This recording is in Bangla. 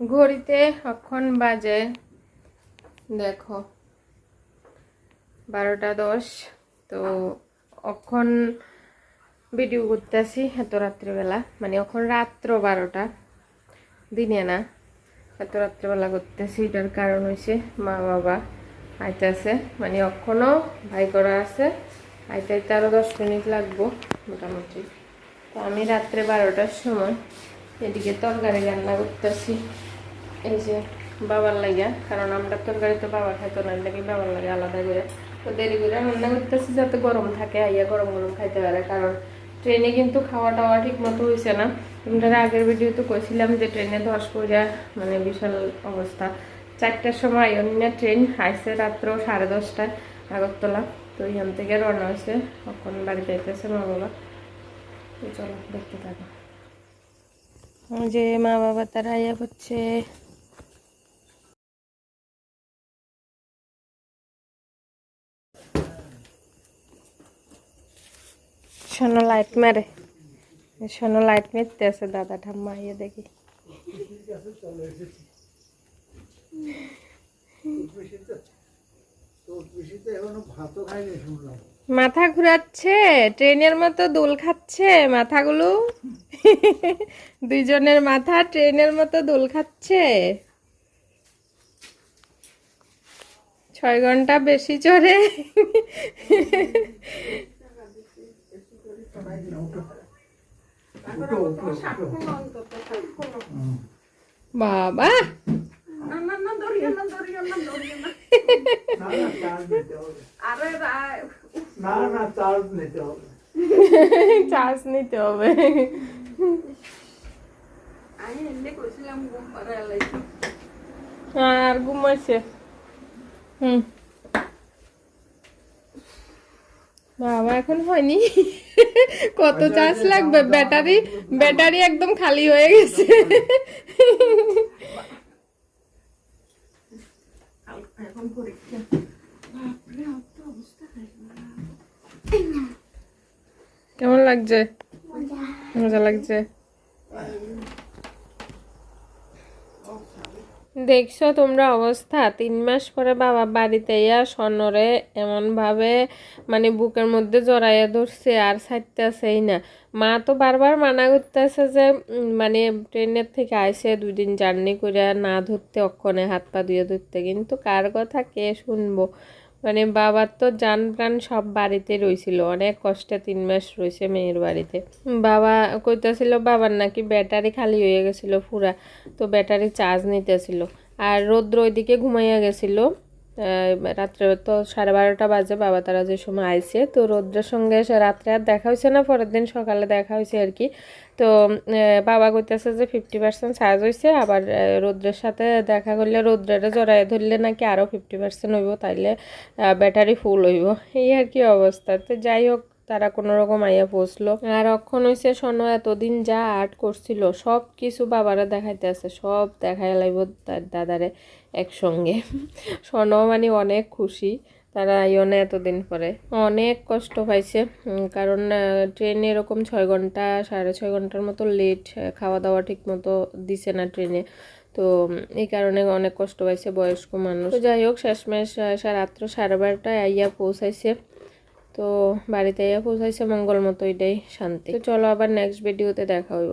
ঘড়িতে এখন বাজে, দেখো, বারোটা দশ, তো অখন ভিডিও করতেছি এত রাত্রিবেলা মানে এখন রাত্র বারোটা, দিনে না, এত রাত্রিবেলা করতেছি, এটার কারণ হয়েছে মা বাবা আইতেছে মানে এখনও ভাই করা আছে, আইতে আইতে আরও দশ মিনিট লাগবো মোটামুটি। তো আমি রাত্রে বারোটার সময় এদিকে তরকারি রান্না করতেছি। এই যে বাবার লাগিয়া, কারণ আমরা তরকারি তো বাবা খাইতো না নাকি বাবার লাগে আলাদা করে। তো দেরি করে রান্না করতেছি যাতে গরম থাকে, আইয়া গরম গরম খাইতে পারে, কারণ ট্রেনে কিন্তু খাওয়া দাওয়া ঠিক মতো হয়েছে না। তোমরা আগের ভিডিও তো কইছিলাম যে ট্রেনে ধস পড়ে মানে বিশাল অবস্থা। চারটার সময় অন্য ট্রেন আইসে রাত্র সাড়ে দশটায় আগরতলা। তো এখান থেকে রওনা হয়েছে তখন বাড়িতে যাইতেছে মা বাবা। তো চলো, দেখতে থাকো। যে মা বাবা তারা ইয়া করছে। শোনো লাইট মারে। শোনো লাইট মেরতে আছে দাদা ঠাম্মা ইয়ে দেখি। মাথা ঘুরাচ্ছে, ট্রেনের মতো দোল খাচ্ছে মাথাগুলো। দুইজনের মাথা ট্রেনের মতো দোল খাচ্ছে। ছয় ঘণ্টা বেশি চড়ে। বাবা! চার্জ নিতে হবে। আর ঘুমাইছে হুম। বাবা এখন হয়নি। কত চার্জ লাগবে? ব্যাটারি ব্যাটারি একদম খালি হয়ে গেছে। কেমন লাগছে? মজা লাগছে। দেখছ তোমরা অবস্থা? তিন মাস পরে বাবা বাড়িতে ইয়া স্বর্ণরে এমনভাবে মানে বুকের মধ্যে জড়াইয়া ধরছে, আর ছাড়তেছেই না। মা তো বারবার মানা করতেছে যে মানে ট্রেনের থেকে আইসে দুই দিন জার্নি করে না ধরতে, অক্ষণে হাত পা ধুয়ে ধরতে। কিন্তু কার কথা কে শুনব? মানে বাবার তো যান প্রাণ সব বাড়িতে রয়েছিল অনেক কষ্টে তিন মাস রয়েছে মেয়ের বাড়িতে। বাবা কইতেছিল, বাবার নাকি ব্যাটারি খালি হয়ে গেছিল পুরা, তো ব্যাটারি চার্জ নিতেছিল। আর রৌদ্র ওইদিকে ঘুমাইয়া গেছিল। রাত্রে তো সাড়ে বারোটা বাজে, বাবা তারা যে সময় আইসে তো রৌদ্রের সঙ্গে রাত্রে আর দেখা হয়েছে না, পরের দিন সকালে দেখা হয়েছে আর কি। তো বাবা কইতেছে যে ফিফটি পার্সেন্ট চার্জ হয়েছে আবার রোদ্রের সাথে দেখা করলে রৌদ্রের জড়াই ধরলে নাকি আরও ফিফটি পার্সেন্ট হইব, তাইলে ব্যাটারি ফুল হইব। এই আর কি অবস্থা। তো যাই হোক তারা কোনো রকম আইয়া পৌঁছলো আর অক্ষণ হয়েছে শোনো এতদিন যা আর্ট করছিল, সব কিছু বাবারা দেখাইতে আছে, সব দেখাই লাইব তার দাদারে একসঙ্গে। শোনো মানে অনেক খুশি তারা আইনে এতদিন পরে। অনেক কষ্ট পাইছে কারণ ট্রেন এরকম ছয় ঘণ্টা, সাড়ে ছয় ঘণ্টার মতো লেট খাওয়া দাওয়া ঠিক মতো দিছে না ট্রেনে তো এই কারণে অনেক কষ্ট পাইছে বয়স্ক মানুষ। যাই হোক, শেষমেশ রাত্র সাড়ে বারোটায় আইয়া পৌঁছাইছে। তো বাড়িতে পৌঁছাইছে মঙ্গল মতো এটাই শান্তি। তো চলো আবার নেক্সট ভিডিওতে দেখা হইব।